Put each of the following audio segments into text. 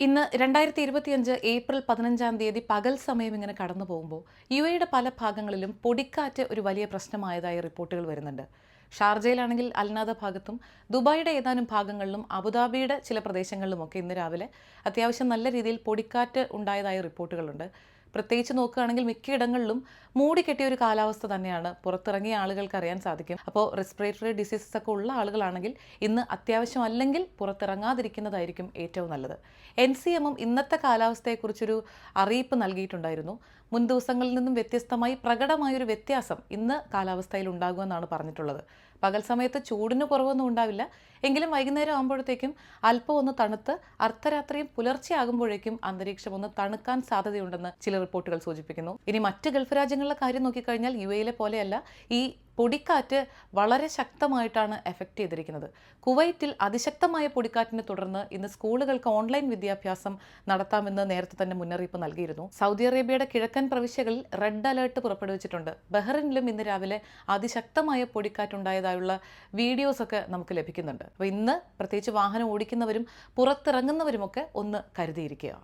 ഇന്ന് രണ്ടായിരത്തി ഇരുപത്തിയഞ്ച് ഏപ്രിൽ പതിനഞ്ചാം തീയതി പകൽ സമയം ഇങ്ങനെ കടന്നു പോകുമ്പോൾ യു എയുടെ പല ഭാഗങ്ങളിലും പൊടിക്കാറ്റ് ഒരു വലിയ പ്രശ്നമായതായി റിപ്പോർട്ടുകൾ വരുന്നുണ്ട്. ഷാർജയിലാണെങ്കിൽ അൽനാദ ഭാഗത്തും ദുബായിയുടെ ഏതാനും ഭാഗങ്ങളിലും അബുദാബിയുടെ ചില പ്രദേശങ്ങളിലുമൊക്കെ ഇന്ന് രാവിലെ അത്യാവശ്യം നല്ല രീതിയിൽ പൊടിക്കാറ്റ് ഉണ്ടായതായി റിപ്പോർട്ടുകളുണ്ട്. പ്രത്യേകിച്ച് നോക്കുകയാണെങ്കിൽ മിക്കയിടങ്ങളിലും മൂടിക്കെട്ടിയ ഒരു കാലാവസ്ഥ തന്നെയാണ്. പുറത്തിറങ്ങിയ ആളുകൾക്ക് അറിയാൻ സാധിക്കും. അപ്പോൾ റെസ്പിറേറ്ററി ഡിസീസസ് ഒക്കെ ഉള്ള ആളുകളാണെങ്കിൽ ഇന്ന് അത്യാവശ്യം അല്ലെങ്കിൽ പുറത്തിറങ്ങാതിരിക്കുന്നതായിരിക്കും ഏറ്റവും നല്ലത്. എൻ സി എമ്മും ഇന്നത്തെ കാലാവസ്ഥയെക്കുറിച്ചൊരു അറിയിപ്പ് നൽകിയിട്ടുണ്ടായിരുന്നു. മുൻ ദിവസങ്ങളിൽ നിന്നും വ്യത്യസ്തമായി പ്രകടമായൊരു വ്യത്യാസം ഇന്ന് കാലാവസ്ഥയിൽ ഉണ്ടാകുമെന്നാണ് പറഞ്ഞിട്ടുള്ളത്. പകൽ സമയത്ത് ചൂടിന് കുറവൊന്നും ഉണ്ടാവില്ല. എങ്കിലും വൈകുന്നേരം ആകുമ്പോഴത്തേക്കും അല്പം ഒന്ന് തണുത്ത് അർദ്ധരാത്രിയും പുലർച്ചെയാകുമ്പോഴേക്കും അന്തരീക്ഷം ഒന്ന് തണുക്കാൻ സാധ്യതയുണ്ടെന്ന് ചില റിപ്പോർട്ടുകൾ സൂചിപ്പിക്കുന്നു. ഇനി മറ്റ് ഗൾഫ് രാജ്യങ്ങളിലെ കാര്യം നോക്കിക്കഴിഞ്ഞാൽ യു എയിലെ പോലെയല്ല. ഈ പൊടിക്കാറ്റ് വളരെ ശക്തമായിട്ടാണ് എഫക്റ്റ് ചെയ്തിരിക്കുന്നത്. കുവൈറ്റിൽ അതിശക്തമായ പൊടിക്കാറ്റിനെ തുടർന്ന് ഇന്ന് സ്കൂളുകൾക്ക് ഓൺലൈൻ വിദ്യാഭ്യാസം നടത്താമെന്ന് നേരത്തെ തന്നെ മുന്നറിയിപ്പ് നൽകിയിരുന്നു. സൗദി അറേബ്യയുടെ കിഴക്കൻ പ്രവിശ്യകളിൽ റെഡ് അലേർട്ട് പുറപ്പെടുവിച്ചിട്ടുണ്ട്. ബഹ്റിനിലും ഇന്ന് രാവിലെ അതിശക്തമായ പൊടിക്കാറ്റുണ്ടായതായുള്ള വീഡിയോസൊക്കെ നമുക്ക് ലഭിക്കുന്നുണ്ട്. അപ്പോൾ ഇന്ന് പ്രത്യേകിച്ച് വാഹനം ഓടിക്കുന്നവരും പുറത്തിറങ്ങുന്നവരുമൊക്കെ ഒന്ന് കരുതിയിരിക്കുക.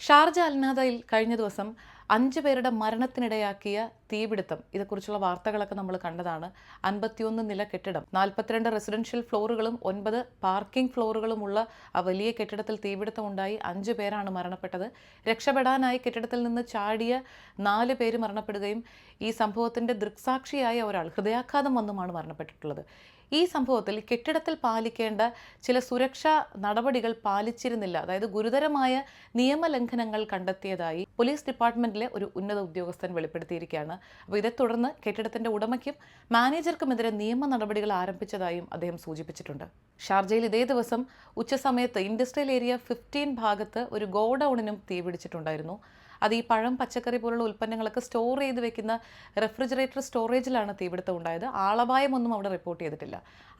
ഷാർജ അൽനാദയിൽ കഴിഞ്ഞ ദിവസം അഞ്ച് പേരുടെ മരണത്തിനിടയാക്കിയ തീപിടുത്തം. ഇതേക്കുറിച്ചുള്ള വാർത്തകളൊക്കെ നമ്മൾ കണ്ടതാണ്. അൻപത്തിയൊന്ന് നില കെട്ടിടം. നാൽപ്പത്തിരണ്ട് റെസിഡൻഷ്യൽ ഫ്ലോറുകളും ഒൻപത് പാർക്കിംഗ് ഫ്ലോറുകളുമുള്ള ആ വലിയ കെട്ടിടത്തിൽ തീപിടുത്തം ഉണ്ടായി. അഞ്ച് പേരാണ് മരണപ്പെട്ടത്. രക്ഷപ്പെടാനായി കെട്ടിടത്തിൽ നിന്ന് ചാടിയ നാല് പേര് മരണപ്പെടുകയും ഈ സംഭവത്തിന്റെ ദൃക്സാക്ഷിയായ ഒരാൾ ഹൃദയാഘാതം വന്നുമാണ് മരണപ്പെട്ടിട്ടുള്ളത്. ഈ സംഭവത്തിൽ കെട്ടിടത്തിൽ പാലിക്കേണ്ട ചില സുരക്ഷാ നടപടികൾ പാലിച്ചിരുന്നില്ല. അതായത് ഗുരുതരമായ നിയമലംഘനങ്ങൾ കണ്ടെത്തിയതായി പോലീസ് ഡിപ്പാർട്ട്മെന്റിലെ ഒരു ഉന്നത ഉദ്യോഗസ്ഥൻ വെളിപ്പെടുത്തിയിരിക്കുകയാണ്. അപ്പോൾ ഇതേ തുടർന്ന് കെട്ടിടത്തിന്റെ ഉടമയ്ക്കും മാനേജർക്കുമെതിരെ നിയമ നടപടികൾ ആരംഭിച്ചതായും അദ്ദേഹം സൂചിപ്പിച്ചിട്ടുണ്ട്. ഷാർജയിൽ ഇതേ ദിവസം ഉച്ചസമയത്ത് ഇൻഡസ്ട്രിയൽ ഏരിയ ഫിഫ്റ്റീൻ ഭാഗത്ത് ഒരു ഗോഡൌണിനും തീപിടിച്ചിട്ടുണ്ടായിരുന്നു അത് ഈ പഴം പച്ചക്കറി പോലുള്ള ഉൽപ്പന്നങ്ങളൊക്കെ സ്റ്റോർ ചെയ്ത് വെക്കുന്ന റെഫ്രിജറേറ്റർ സ്റ്റോറേജിലാണ് തീപിടുത്തം ഉണ്ടായത്. ആളപായമൊന്നും അവിടെ റിപ്പോർട്ട് ചെയ്തിട്ടില്ല.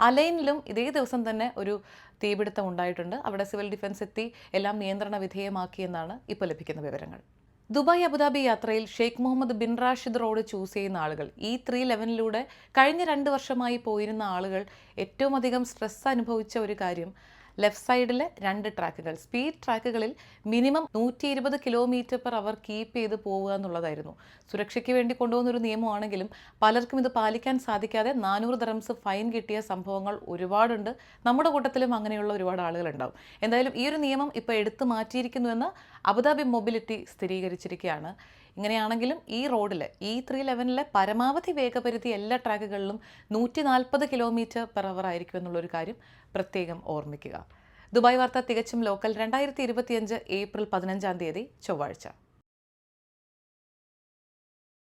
അലൈനിലും ഇതേ ദിവസം തന്നെ ഒരു തീപിടുത്തം ഉണ്ടായിട്ടുണ്ട്. അവിടെ സിവിൽ ഡിഫൻസ് എത്തി എല്ലാം നിയന്ത്രണ വിധേയമാക്കിയെന്നാണ് ഇപ്പോൾ ലഭിക്കുന്ന വിവരങ്ങൾ. ദുബായ് അബുദാബി യാത്രയിൽ Sheikh Mohammed bin Rashid road choose ചെയ്യുന്ന ആളുകൾ. ഈ ത്രീ ലെവനിലൂടെ കഴിഞ്ഞ രണ്ട് വർഷമായി പോയിരുന്ന ആളുകൾ ഏറ്റവും അധികം സ്ട്രെസ് അനുഭവിച്ച ഒരു കാര്യം ലെഫ്റ്റ് സൈഡിലെ രണ്ട് ട്രാക്കുകൾ. സ്പീഡ് ട്രാക്കുകളിൽ മിനിമം നൂറ്റി ഇരുപത് കിലോമീറ്റർ പെർ അവർ കീപ്പ് ചെയ്ത് പോവുക എന്നുള്ളതായിരുന്നു. സുരക്ഷയ്ക്ക് വേണ്ടി കൊണ്ടുപോകുന്ന ഒരു നിയമമാണെങ്കിലും പലർക്കും ഇത് പാലിക്കാൻ സാധിക്കാതെ നാനൂറ് ദറംസ് ഫൈൻ കിട്ടിയ സംഭവങ്ങൾ ഒരുപാടുണ്ട്. നമ്മുടെ കൂട്ടത്തിലും അങ്ങനെയുള്ള ഒരുപാട് ആളുകളുണ്ടാവും. എന്തായാലും ഈ ഒരു നിയമം ഇപ്പോൾ എടുത്തു മാറ്റിയിരിക്കുന്നുവെന്ന് അബുദാബി മൊബിലിറ്റി സ്ഥിരീകരിച്ചിരിക്കുകയാണ്. ഇങ്ങനെയാണെങ്കിലും ഈ റോഡിൽ ഈ ത്രീ ലെവനിലെ പരമാവധി വേഗപരിധി എല്ലാ ട്രാക്കുകളിലും നൂറ്റി നാൽപ്പത് കിലോമീറ്റർ പെർ അവർ ആയിരിക്കും എന്നുള്ളൊരു കാര്യം പ്രത്യേകം ഓർമ്മിക്കുക. ദുബായ് വാർത്ത തികച്ചും ലോക്കൽ രണ്ടായിരത്തി ഇരുപത്തിയഞ്ച് ഏപ്രിൽ പതിനഞ്ചാം തീയതി ചൊവ്വാഴ്ച.